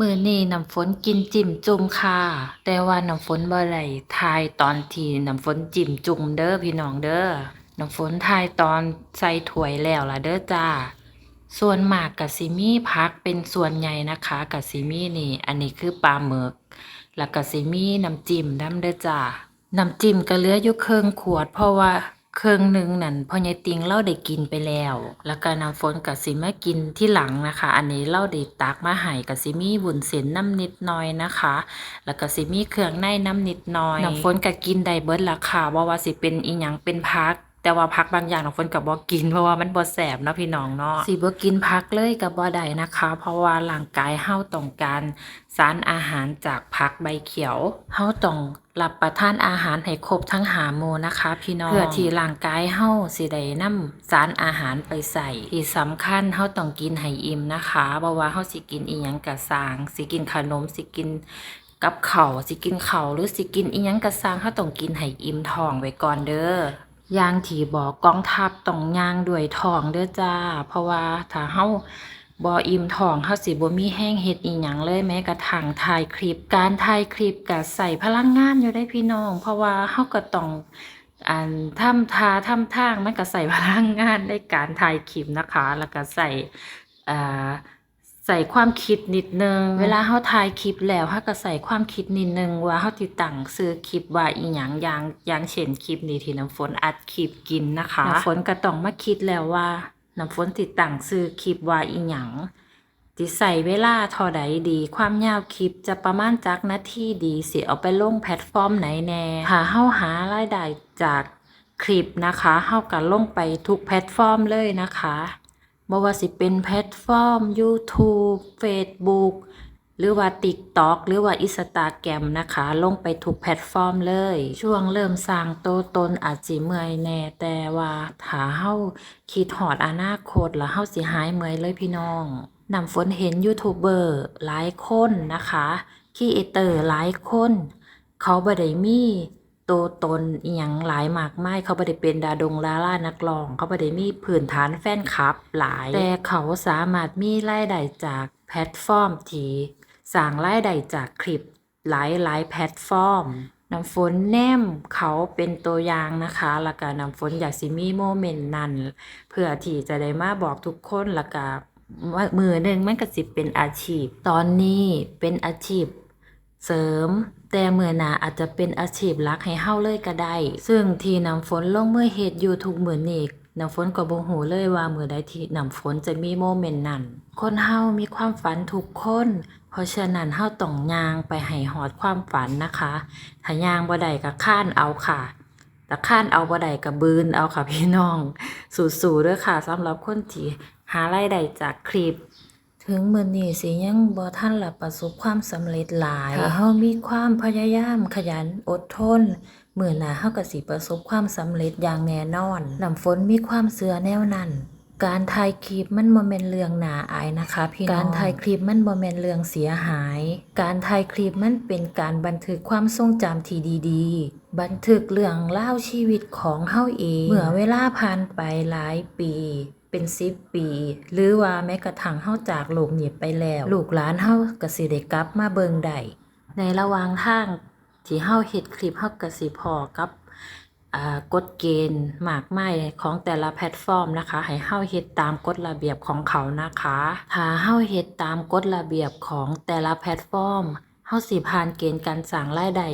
มื้อนี้น้ำฝนกินจิ้มจุ่มค่ะ แต่ว่าน้ำฝนบ่ได้ทายตอนที่น้ำฝนจิ้มจุ่มเด้อพี่น้องเด้อน้ำฝนทายตอนใส่ถ้วยแล้วล่ะเด้อจ้า ส่วนหมากกะสิมีผักเป็นส่วนใหญ่นะคะกะสิมีนี่ อันนี้คือปลาหมึก แล้วก็สิมีน้ำจิ้มน้ำเด้อจ้าน้ำจิ้มก็เหลืออยู่ครึ่องขวดเพราะว่า เครื่องหนึ่งนั่นพ่อใหญ่ติงเล่าได้กินไปแล้ว แล้วก็น้ำฝนก็สิมากินที่หลังนะคะ อันนี้เล่าได้ตักมาให้ก็สิมีบุญเส้นน้ำนิดหน่อยนะคะ แล้วก็สิมีเครื่องในน้ำนิดหน่อยน้ำฝนก็กินได้เบิดละค่ะบ่ว่าสิเป็นอีหยังเป็นพัก แต่ว่าผักบางอย่างน้ำฝนก็บ่กินเพราะว่ามันบ่แสบเนาะพี่น้องเนาะสิบ่กินผักเลยก็บ่ได้นะคะ เพราะว่าร่างกายเฮาต้องการสารอาหารจากผักใบเขียวเฮาต้องรับประทานอาหารให้ครบทั้งหาหมู่นะคะ พี่น้องเพื่อที่ร่างกายเฮาสิได้นำสารอาหารไปใส่ที่สำคัญเฮาต้องกินให้อิ่มนะคะบ่ว่าเฮาสิกินอีหยังก็สางสิกินขนมสิกินกับเขาสิกินเขาหรือสิกินอีหยังกระซางเขาต้องกินให้อิ่มท้องไว้ก่อนเด้อ ย่างที่บอกกองทัพต้องย่างด้วยท้องเด้อจ้า เพราะว่าถ้าเฮาบ่อิ่มท้องเฮาสิบ่มีแห้งเฮ็ดอีหยังเลยแม้กระทั่งถ่ายคลิป การถ่ายคลิปก็ใส่พลังงานอยู่ได้พี่น้อง เพราะว่าเฮาก็ต้องอันทำทาทำทางมันก็ใส่พลังงานในการถ่ายคลิปนะคะ แล้วก็ใส่อ่า ใส่ความคิดนิดนึง เวลาเฮาถ่ายคลิปแล้วเฮาก็ใส่ความคิดนิดนึงว่าเฮาสิตั้งชื่อคลิปว่าอีหยังอย่างอย่างเช่นคลิปนี้ที่น้ำฝนอัดคลิปกินนะคะน้ำฝนก็ต้องมาคิดแล้วว่าน้ำฝนสิตั้งชื่อคลิปว่าอีหยังสิใส่เวลาเท่าใดดี ความยาวคลิปจะประมาณจักนาทีดีสิเอาไปลงแพลตฟอร์มไหนแน่ถ้าเฮาหารายได้จากคลิปนะคะเฮาก็ลงไปทุกแพลตฟอร์มเลยนะคะ บ่ว่าสิเป็นแพลตฟอร์ม YouTube Facebook หรือว่า TikTok หรือว่า Instagram นะคะ ลงไปทุกแพลตฟอร์มเลย ช่วงเริ่มสร้างโตตนอาจสิเมื่อยแน่ แต่ว่าถ้าเฮาคิดฮอดอนาคตแล้วเฮาสิหายเมื่อยเลยพี่น้องนำฝนเห็นยูทูบเบอร์หลายคนนะคะครีเอเตอร์หลายคน เขาบ่ได้มี ตัวตนอีหยังหลายมากไมายเขาบ่ได้เป็นดาดงดารานักร้อง เขาบ่ได้มีพื้นฐานแฟนคลับหลาย แต่เขาสามารถมีรายได้จากแพลตฟอร์มที่สร้างรายได้จากคลิปหลายหลายแพลตฟอร์มน้ำฝนแนมเขาเป็นตัวอย่างนะคะแล้วก็น้ำฝนอยากสิมีโมเมนต์นั้น เพื่อที่จะได้มาบอกทุกคนแล้วก็มือหนึ่งมันก็สิเป็นอาชีพ ตอนนี้เป็นอาชีพ เสริม แต่เมื่อหนาอาจจะเป็นอาชีพหลักให้เฮาเลยก็ได้ ซึ่งที่น้ำฝนลงมือเฮ็ดอยู่ทุกมื้อนี้น้ำฝนก็บ่ฮู้เลยว่ามื้อใดที่น้ำฝนจะมีโมเมนต์นั้น คนเฮามีความฝันทุกคน เพราะฉะนั้นเฮาต้องย่างไปให้ฮอดความฝันนะคะ ถ้าย่างบ่ได้ก็ค้านเอาค่ะแต่ค้านเอาบ่ได้ก็บืนเอาค่ะพี่น้อง สู้ๆด้อค่ะสำหรับคนที่หารายได้จากคลิป ถึงมื้อนี้สิยังบ่ทันละประสบความสำเร็จหลายถ้าเฮามีความพยายามขยันอดทนมื้อหน้าเฮาก็สิประสบความสำเร็จอย่างแน่นอนน้ำฝนมีความเชื่อแนวนั้นการถ่ายคลิปมันบ่แม่นเรื่องน่าอายนะคะ พี่น้อง การถ่ายคลิปมันบ่แม่นเรื่องเสียหาย การถ่ายคลิปมันเป็นการบันทึกความทรงจำที่ดีๆ บันทึกเรื่องเล่าวชีวิตของเฮาเอง เมื่อเวลาผ่านไปหลายปี เป็นสิบปี หรือว่าแม้กระทั่งเฮาจากโลกนี้ไปแล้ว ลูกหลานเฮาก็สิได้กลับมาเบิงได้ในระหว่างทางที่เฮาเฮ็ดคลิปเฮาก็สิพอกับอ่ากฎเกณฑ์มากมายของแต่ละแพลตฟอร์มนะคะ ให้เฮาเฮ็ดตามกฎระเบียบของเขานะคะถ้าเฮาเฮ็ดตามกฎระเบียบของแต่ละแพลตฟอร์มเฮาสิผ่านเกณฑ์การสร้างรายได้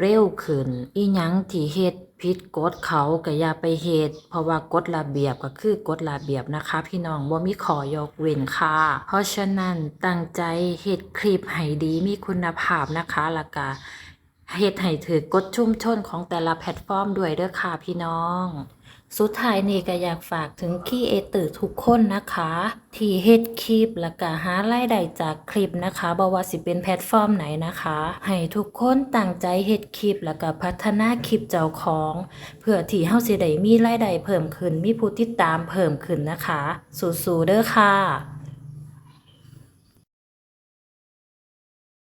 เร็วขึ้น อีหยังที่เฮ็ด ผิดกฎเขาก็อย่าไปเหตุเพราะว่ากฎระเบียบก็คือกฎระเบียบนะคะ พี่น้องบ่มีขอยกเว้นค่ะ เพราะฉะนั้นตั้งใจเหตุคลิปให้ดีมีคุณภาพนะคะแล้วก็เหตุให้ถือกฎชุมชนของแต่ละแพลตฟอร์มด้วยเด้อค่ะพี่น้อง สุดท้ายนี่ก็อยากฝากถึงครีเอเตอทุกคนนะคะ ที่เฮ็ดคลิปแล้วก็หารายได้จากคลิปนะคะบ่ว่าสิเป็นแพลตฟอร์มไหนนะคะ ให้ทุกคนตั้งใจเฮ็ดคลิปแล้วก็พัฒนาคลิปเจ้าของ เพื่อที่เฮาสิได้มีรายได้เพิ่มขึ้นมีผู้ติดตามเพิ่มขึ้นนะคะ สู้ๆเด้อค่ะ